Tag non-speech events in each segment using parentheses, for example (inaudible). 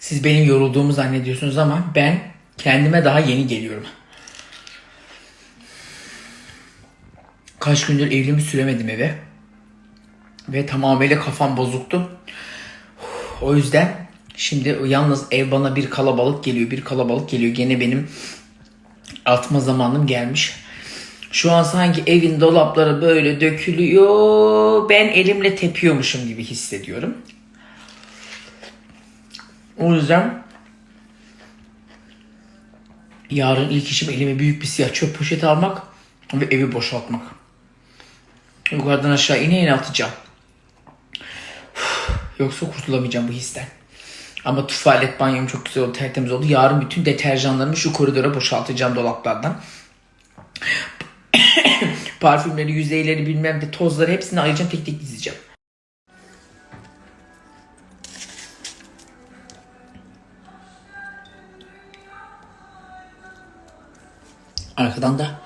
Siz benim yorulduğumu zannediyorsunuz ama ben kendime daha yeni geliyorum. Kaç gündür evlimi süremedim eve. Ve tamamıyla kafam bozuktu. O yüzden şimdi yalnız ev bana bir kalabalık geliyor. Bir kalabalık geliyor. Gene benim atma zamanım gelmiş. Şu an sanki evin dolapları böyle dökülüyor. Ben elimle tepiyormuşum gibi hissediyorum. O yüzden yarın ilk işim elime büyük bir siyah çöp poşeti almak ve evi boşaltmak. Yukarıdan aşağı ine ine atacağım. Yoksa kurtulamayacağım bu histen. Ama tuvalet banyom çok güzel oldu, tertemiz oldu. Yarın bütün deterjanlarımı şu koridora boşaltacağım dolaplardan. (coughs) Parfümleri, yüzeyleri bilmem de tozları hepsini ayıracağım tek tek dizeceğim. Arkadan da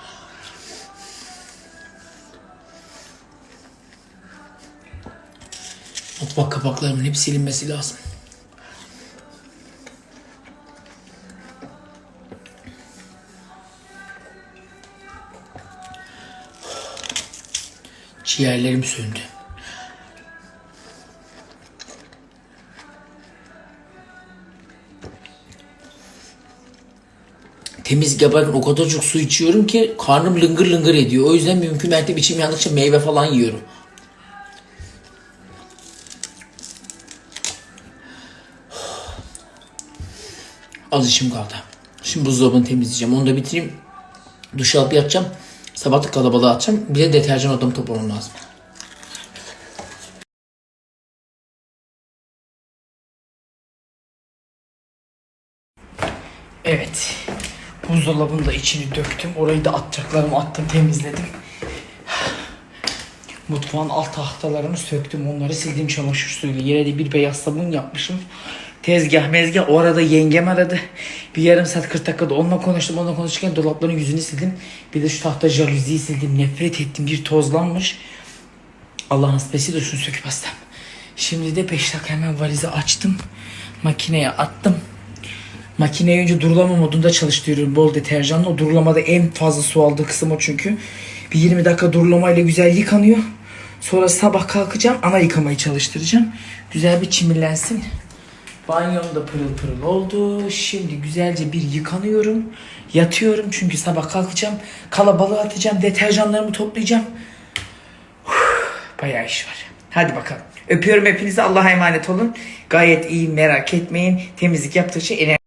mutfak kapaklarımın hep silinmesi lazım. Ciğerlerim söndü. Temizlik yaparken o kadar çok su içiyorum ki karnım lıngır lıngır ediyor. O yüzden mümkün mertebe içim yandıkça meyve falan yiyorum. (sighs) Az işim kaldı. Şimdi buzdolabını temizleyeceğim. Onu da bitireyim. Duş alıp yatacağım. Sabah da kalabalığa atacağım. Bir de deterjan odamı toplamam lazım. Evet. Buzdolabının da içini döktüm. Orayı da atacaklarımı attım temizledim. Mutfağın alt tahtalarını söktüm. Onları sildim çamaşır suyuyla. Yere de bir beyaz sabun yapmışım. Tezgah mezgah. O arada yengem aradı. Bir yarım saat 40 dakikada onunla konuştum. Onunla konuşurken dolapların yüzünü sildim. Bir de şu tahta jaluziyi sildim. Nefret ettim. Bir tozlanmış. Allah nasipesi de şunu söküp astam. Şimdi de 5 dakika hemen valizi açtım. Makineye attım. Makineyi önce durulama modunda çalıştırıyorum bol deterjanla. O durulamada en fazla su aldığı kısım o çünkü. Bir 20 dakika durulamayla güzel yıkanıyor. Sonra sabah kalkacağım ana yıkamayı çalıştıracağım. Güzel bir çimillensin. Banyom da pırıl pırıl oldu. Şimdi güzelce bir yıkanıyorum. Yatıyorum çünkü sabah kalkacağım. Kalabalığı atacağım. Deterjanlarımı toplayacağım. Bayağı iş var. Hadi bakalım. Öpüyorum hepinizi. Allah'a emanet olun. Gayet iyi merak etmeyin. Temizlik yaptıkça enerji